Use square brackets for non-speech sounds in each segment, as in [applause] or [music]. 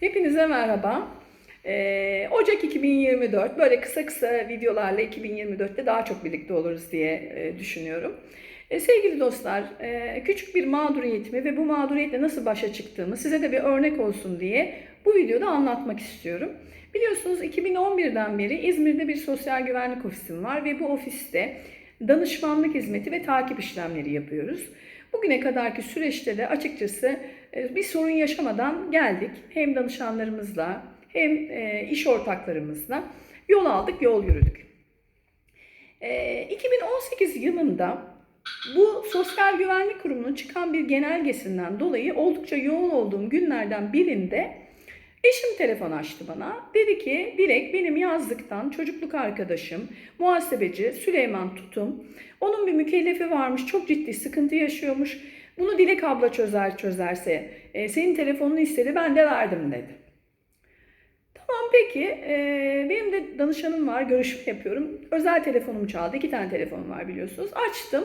Hepinize merhaba. Ee, Ocak 2024 böyle kısa kısa videolarla 2024'te daha çok birlikte oluruz diye e, düşünüyorum. E, sevgili dostlar, e, küçük bir mağduriyetimi ve bu mağduriyetle nasıl başa çıktığımı size de bir örnek olsun diye bu videoda anlatmak istiyorum. Biliyorsunuz 2011'den beri İzmir'de bir sosyal güvenlik ofisim var ve bu ofiste danışmanlık hizmeti ve takip işlemleri yapıyoruz. Bugüne kadarki süreçte de açıkçası bir sorun yaşamadan geldik. Hem danışanlarımızla hem e, iş ortaklarımızla yol aldık, yol yürüdük. E, 2018 yılında bu Sosyal Güvenlik Kurumu'nun çıkan bir genelgesinden dolayı oldukça yoğun olduğum günlerden birinde eşim telefon açtı bana. Dedi ki Dilek benim yazlıktan çocukluk arkadaşım, muhasebeci Süleyman Tutum. Onun bir mükellefi varmış, çok ciddi sıkıntı yaşıyormuş. Bunu Dilek abla çözer çözerse e, senin telefonunu istedi ben de verdim dedi. Tamam peki e, benim de danışanım var görüşme yapıyorum. Özel telefonum çaldı iki tane telefonum var biliyorsunuz. Açtım.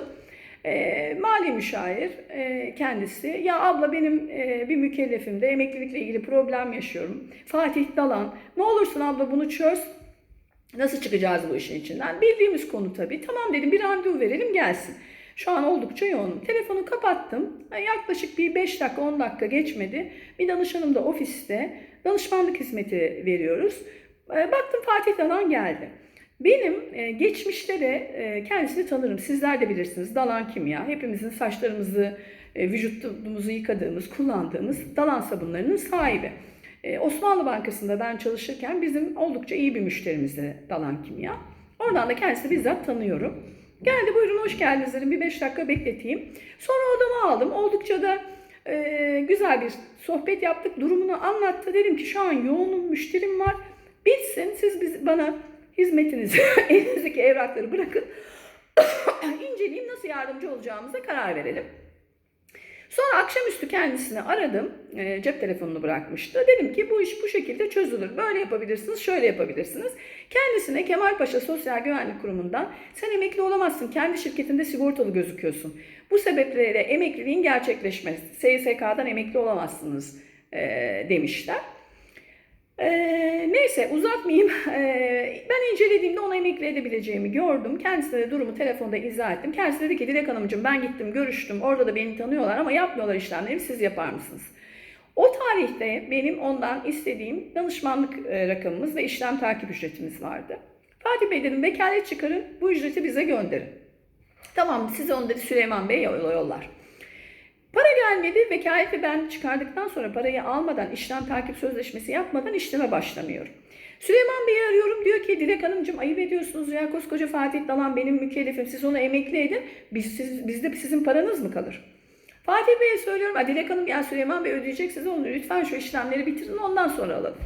E, mali müşavir e, kendisi. Ya abla benim e, bir mükellefimde emeklilikle ilgili problem yaşıyorum. Fatih Dalan. Ne olursun abla bunu çöz. Nasıl çıkacağız bu işin içinden? Bildiğimiz konu tabii. Tamam dedim bir randevu verelim gelsin. Şu an oldukça yoğunum. Telefonu kapattım. Yaklaşık bir 5 dakika 10 dakika geçmedi. Bir danışanım da ofiste danışmanlık hizmeti veriyoruz. Baktım Fatih Dalan geldi. Benim e, geçmişte de e, kendisini tanırım. Sizler de bilirsiniz. Dalan kim ya? Hepimizin saçlarımızı, e, vücudumuzu yıkadığımız, kullandığımız dalan sabunlarının sahibi. Osmanlı Bankası'nda ben çalışırken bizim oldukça iyi bir müşterimizdi Dalan Kimya. Oradan da kendisini bizzat tanıyorum. Geldi buyurun hoş geldiniz dedim. Bir beş dakika bekleteyim. Sonra odama aldım. Oldukça da e, güzel bir sohbet yaptık. Durumunu anlattı. Dedim ki şu an yoğunum müşterim var. Bitsin siz biz, bana hizmetinizi, [laughs] elinizdeki evrakları bırakın. [coughs] İnceleyeyim nasıl yardımcı olacağımıza karar verelim. Sonra akşamüstü kendisini aradım. E, cep telefonunu bırakmıştı. Dedim ki bu iş bu şekilde çözülür. Böyle yapabilirsiniz, şöyle yapabilirsiniz. Kendisine Kemalpaşa Sosyal Güvenlik Kurumu'ndan sen emekli olamazsın. Kendi şirketinde sigortalı gözüküyorsun. Bu sebeple emekliliğin gerçekleşmez. SSK'dan emekli olamazsınız e, demişler. Ee, neyse uzatmayayım. Ben [laughs] incelediğimde ona emekli edebileceğimi gördüm. Kendisine de durumu telefonda izah ettim. Kendisi dedi ki Dilek Hanımcığım ben gittim görüştüm. Orada da beni tanıyorlar ama yapmıyorlar işlemleri siz yapar mısınız? O tarihte benim ondan istediğim danışmanlık e, rakamımız ve işlem takip ücretimiz vardı. Fatih Bey dedim vekalet çıkarın bu ücreti bize gönderin. Tamam size onu dedi Süleyman Bey yollar. Gelmedi. Vekaleti ben çıkardıktan sonra parayı almadan, işlem takip sözleşmesi yapmadan işleme başlamıyorum. Süleyman Bey'i arıyorum. Diyor ki Dilek Hanımcığım ayıp ediyorsunuz ya koskoca Fatih Dalan benim mükellefim. Siz onu emekli edin. Biz, siz, bizde sizin paranız mı kalır? Fatih Bey'e söylüyorum. Dilek Hanım ya Süleyman Bey ödeyecek size onu. Lütfen şu işlemleri bitirin ondan sonra alalım.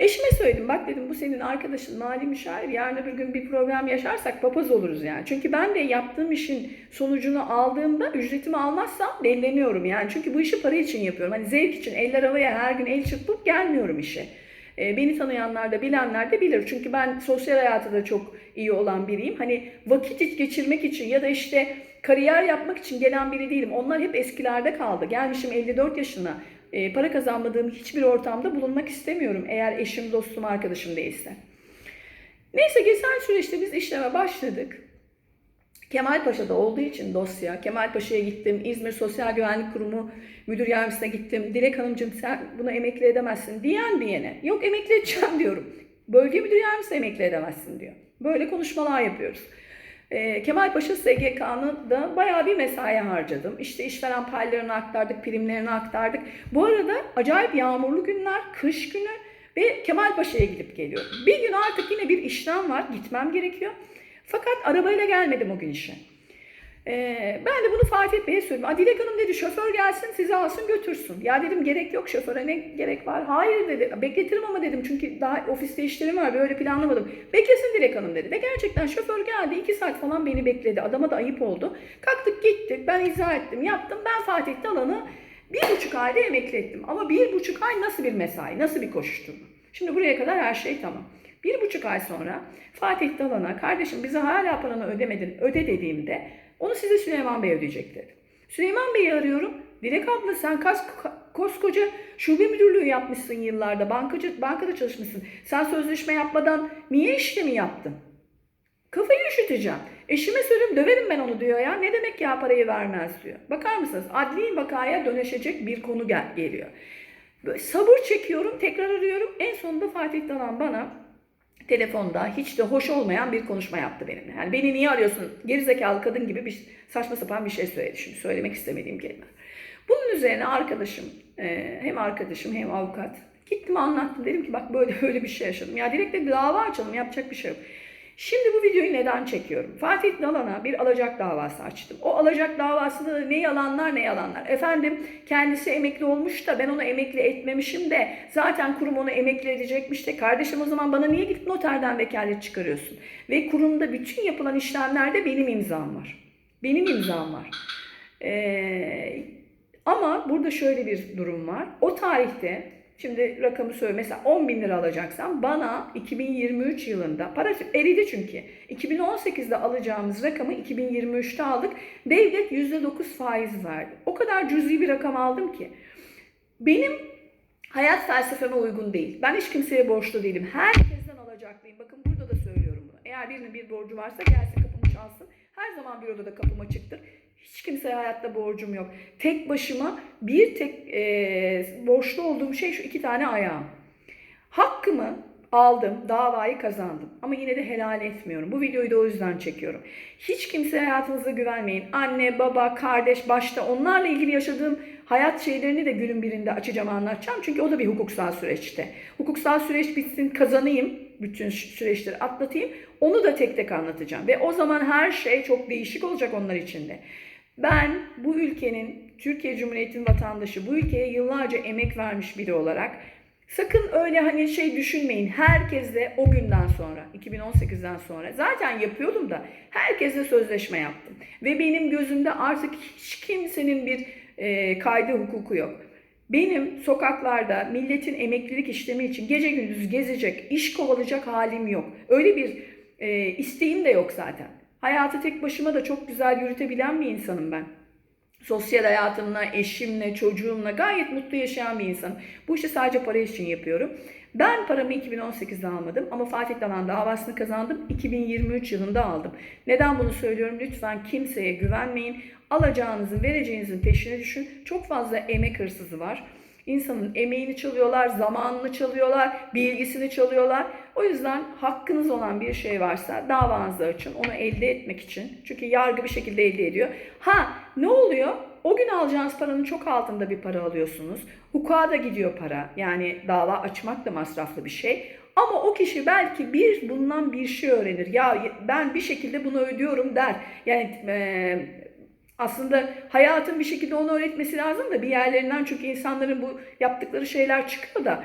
Eşime söyledim bak dedim bu senin arkadaşın mali müşavir yarın öbür gün bir problem yaşarsak papaz oluruz yani. Çünkü ben de yaptığım işin sonucunu aldığımda ücretimi almazsam delleniyorum yani. Çünkü bu işi para için yapıyorum. Hani zevk için eller havaya her gün el çırpıp gelmiyorum işe. E, beni tanıyanlar da bilenler de bilir. Çünkü ben sosyal hayatı da çok iyi olan biriyim. Hani vakit geçirmek için ya da işte kariyer yapmak için gelen biri değilim. Onlar hep eskilerde kaldı. Gelmişim 54 yaşına e, para kazanmadığım hiçbir ortamda bulunmak istemiyorum eğer eşim, dostum, arkadaşım değilse. Neyse geçen süreçte biz işleme başladık. Kemalpaşa'da olduğu için dosya, Kemalpaşa'ya gittim, İzmir Sosyal Güvenlik Kurumu müdür yardımcısına gittim. Dilek Hanımcığım sen bunu emekli edemezsin diyen diyene. Yok emekli edeceğim diyorum. Bölge müdür yardımcısı emekli edemezsin diyor. Böyle konuşmalar yapıyoruz. E, Kemalpaşa SGK'nı da bayağı bir mesai harcadım. İşte işveren paylarını aktardık, primlerini aktardık. Bu arada acayip yağmurlu günler, kış günü ve Kemalpaşa'ya gidip geliyorum. Bir gün artık yine bir işlem var, gitmem gerekiyor. Fakat arabayla gelmedim o gün işe. Ee, ben de bunu Fatih Bey'e söyledim. Dilek Hanım dedi şoför gelsin sizi alsın götürsün. Ya dedim gerek yok şoföre ne gerek var? Hayır dedi. Bekletirim ama dedim çünkü daha ofiste işlerim var böyle planlamadım. Beklesin Dilek Hanım dedi. Ve gerçekten şoför geldi iki saat falan beni bekledi. Adama da ayıp oldu. Kalktık gittik ben izah ettim yaptım. Ben Fatih Dalan'ı bir buçuk ayda emekli ettim. Ama bir buçuk ay nasıl bir mesai nasıl bir koşuşturma? Şimdi buraya kadar her şey tamam. Bir buçuk ay sonra Fatih Dalan'a kardeşim bize hala paranı ödemedin öde dediğimde onu size Süleyman Bey ödeyecek dedi. Süleyman Bey'i arıyorum. Dilek abla sen kaç koskoca şube müdürlüğü yapmışsın yıllarda. Bankacı, bankada çalışmışsın. Sen sözleşme yapmadan niye işlemi yaptın? Kafayı üşüteceğim. Eşime söylüyorum döverim ben onu diyor ya. Ne demek ya parayı vermez diyor. Bakar mısınız? Adli vakaya dönüşecek bir konu gel- geliyor. Böyle sabır çekiyorum, tekrar arıyorum. En sonunda Fatih Dalan bana telefonda hiç de hoş olmayan bir konuşma yaptı benimle. Yani beni niye arıyorsun? Gerizekalı kadın gibi bir saçma sapan bir şey söyledi. Şimdi söylemek istemediğim kelime. Bunun üzerine arkadaşım, e, hem arkadaşım hem avukat gittim anlattım. Dedim ki bak böyle böyle bir şey yaşadım. Ya direkt de bir dava açalım yapacak bir şey yok. Şimdi bu videoyu neden çekiyorum? Fatih Dalan'a bir alacak davası açtım. O alacak davasında da ne yalanlar ne yalanlar. Efendim kendisi emekli olmuş da ben onu emekli etmemişim de zaten kurum onu emekli edecekmiş de kardeşim o zaman bana niye gidip noterden vekalet çıkarıyorsun? Ve kurumda bütün yapılan işlemlerde benim imzam var. Benim imzam var. Ee, ama burada şöyle bir durum var. O tarihte şimdi rakamı söyle mesela 10 bin lira alacaksam bana 2023 yılında para eridi çünkü. 2018'de alacağımız rakamı 2023'te aldık. Devlet %9 faiz verdi. O kadar cüzi bir rakam aldım ki. Benim hayat felsefeme uygun değil. Ben hiç kimseye borçlu değilim. Herkesten alacaklıyım. Bakın burada da söylüyorum bunu. Eğer birinin bir borcu varsa gelsin kapımı çalsın. Her zaman bir odada kapım açıktır. Hiç kimseye hayatta borcum yok. Tek başıma bir tek e, borçlu olduğum şey şu iki tane ayağım. Hakkımı aldım, davayı kazandım. Ama yine de helal etmiyorum. Bu videoyu da o yüzden çekiyorum. Hiç kimseye hayatınıza güvenmeyin. Anne, baba, kardeş başta onlarla ilgili yaşadığım hayat şeylerini de günün birinde açacağım anlatacağım. Çünkü o da bir hukuksal süreçte. Hukuksal süreç bitsin kazanayım. Bütün süreçleri atlatayım. Onu da tek tek anlatacağım. Ve o zaman her şey çok değişik olacak onlar için de. Ben bu ülkenin, Türkiye Cumhuriyeti'nin vatandaşı, bu ülkeye yıllarca emek vermiş biri olarak sakın öyle hani şey düşünmeyin. Herkesle o günden sonra, 2018'den sonra zaten yapıyordum da herkesle sözleşme yaptım. Ve benim gözümde artık hiç kimsenin bir e, kaydı hukuku yok. Benim sokaklarda milletin emeklilik işlemi için gece gündüz gezecek, iş kovalayacak halim yok. Öyle bir e, isteğim de yok zaten. Hayatı tek başıma da çok güzel yürütebilen bir insanım ben. Sosyal hayatımla, eşimle, çocuğumla gayet mutlu yaşayan bir insanım. Bu işi sadece para için yapıyorum. Ben paramı 2018'de almadım ama Fatih Dalan davasını kazandım. 2023 yılında aldım. Neden bunu söylüyorum? Lütfen kimseye güvenmeyin. Alacağınızın, vereceğinizin peşine düşün. Çok fazla emek hırsızı var. İnsanın emeğini çalıyorlar, zamanını çalıyorlar, bilgisini çalıyorlar. O yüzden hakkınız olan bir şey varsa davanızı açın. Onu elde etmek için. Çünkü yargı bir şekilde elde ediyor. Ha ne oluyor? O gün alacağınız paranın çok altında bir para alıyorsunuz. Hukuka da gidiyor para. Yani dava açmak da masraflı bir şey. Ama o kişi belki bir bundan bir şey öğrenir. Ya ben bir şekilde bunu ödüyorum der. Yani e, aslında hayatın bir şekilde onu öğretmesi lazım da bir yerlerinden çünkü insanların bu yaptıkları şeyler çıkıyor da.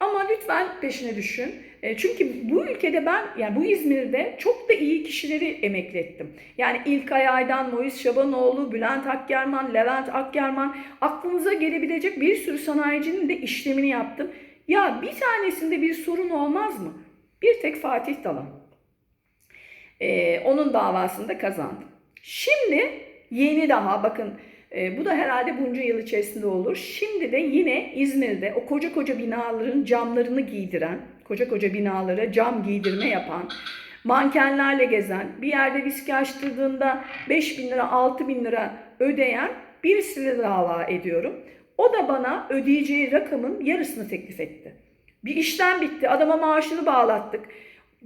Ama lütfen peşine düşün. E, çünkü bu ülkede ben, yani bu İzmir'de çok da iyi kişileri emekli ettim. Yani İlkay Aydan, Mois Şabanoğlu, Bülent Akgerman, Levent Akgerman, aklınıza gelebilecek bir sürü sanayicinin de işlemini yaptım. Ya bir tanesinde bir sorun olmaz mı? Bir tek Fatih Dalan. E, onun davasında kazandım. Şimdi yeni daha bakın e, bu da herhalde bunca yıl içerisinde olur. Şimdi de yine İzmir'de o koca koca binaların camlarını giydiren, koca koca binalara cam giydirme yapan, mankenlerle gezen, bir yerde viski açtırdığında 5 bin lira 6 bin lira ödeyen birisiyle dava ediyorum. O da bana ödeyeceği rakamın yarısını teklif etti. Bir işlem bitti. Adama maaşını bağlattık.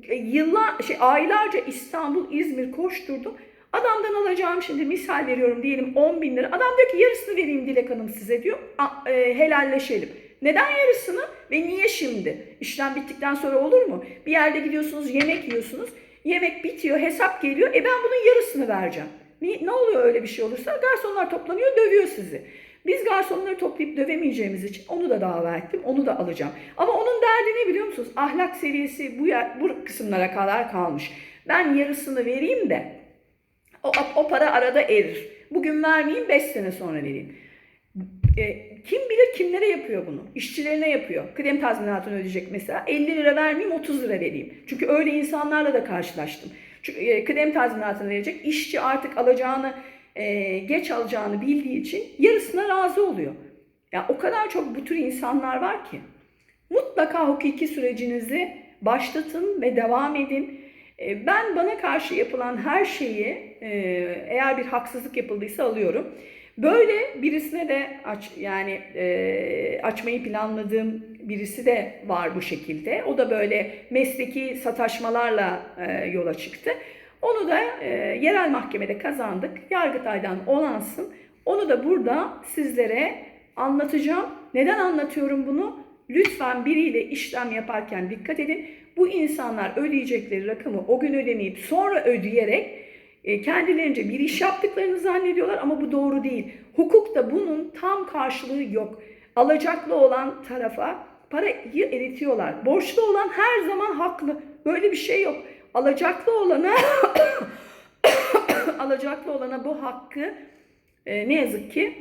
E, Yıllar, şey, aylarca İstanbul, İzmir koşturdum. Adamdan alacağım şimdi misal veriyorum diyelim 10 bin lira. Adam diyor ki yarısını vereyim Dilek Hanım size diyor. A, e, helalleşelim. Neden yarısını ve niye şimdi? İşlem bittikten sonra olur mu? Bir yerde gidiyorsunuz yemek yiyorsunuz. Yemek bitiyor hesap geliyor. E ben bunun yarısını vereceğim. Ne, ne oluyor öyle bir şey olursa? Garsonlar toplanıyor dövüyor sizi. Biz garsonları toplayıp dövemeyeceğimiz için onu da dava ettim, onu da alacağım. Ama onun derdi ne biliyor musunuz? Ahlak seviyesi bu, yer, bu kısımlara kadar kalmış. Ben yarısını vereyim de o, o para arada erir. Bugün vermeyeyim 5 sene sonra vereyim. E, kim bilir kimlere yapıyor bunu? İşçilerine yapıyor. Kıdem tazminatını ödeyecek mesela. 50 lira vermeyeyim 30 lira vereyim. Çünkü öyle insanlarla da karşılaştım. Çünkü e, kıdem tazminatını verecek. İşçi artık alacağını e, geç alacağını bildiği için yarısına razı oluyor. Ya o kadar çok bu tür insanlar var ki. Mutlaka hukuki sürecinizi başlatın ve devam edin. E, Ben bana karşı yapılan her şeyi e, eğer bir haksızlık yapıldıysa alıyorum. Böyle birisine de aç yani e, açmayı planladığım birisi de var bu şekilde. O da böyle mesleki sataşmalarla e, yola çıktı. Onu da e, yerel mahkemede kazandık. Yargıtay'dan onansın. Onu da burada sizlere anlatacağım. Neden anlatıyorum bunu? Lütfen biriyle işlem yaparken dikkat edin. Bu insanlar ödeyecekleri rakamı o gün ödemeyip sonra ödeyerek kendilerince bir iş yaptıklarını zannediyorlar ama bu doğru değil. Hukukta bunun tam karşılığı yok. Alacaklı olan tarafa parayı eritiyorlar. Borçlu olan her zaman haklı. Böyle bir şey yok. Alacaklı olana [coughs] alacaklı olana bu hakkı e, ne yazık ki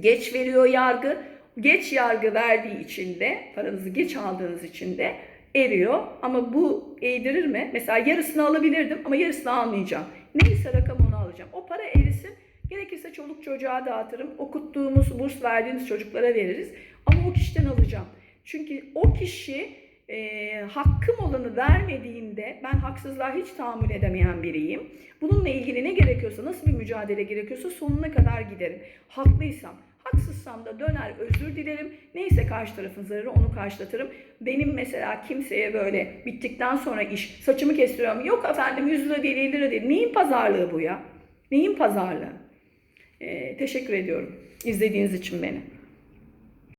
geç veriyor yargı. Geç yargı verdiği için de paranızı geç aldığınız için de eriyor. Ama bu eğdirir mi? Mesela yarısını alabilirdim ama yarısını almayacağım. Neyse rakam onu alacağım. O para erisin. Gerekirse çoluk çocuğa dağıtırım. Okuttuğumuz, burs verdiğimiz çocuklara veririz. Ama o kişiden alacağım. Çünkü o kişi e, hakkım olanı vermediğinde ben haksızlığa hiç tahammül edemeyen biriyim. Bununla ilgili ne gerekiyorsa, nasıl bir mücadele gerekiyorsa sonuna kadar giderim. Haklıysam, haksızsam da döner özür dilerim. Neyse karşı tarafın zararı onu karşılatırım. Benim mesela kimseye böyle bittikten sonra iş saçımı kestiriyorum. Yok efendim 100 lira değil 50 lira değil. Neyin pazarlığı bu ya? Neyin pazarlığı? Ee, teşekkür ediyorum izlediğiniz için beni.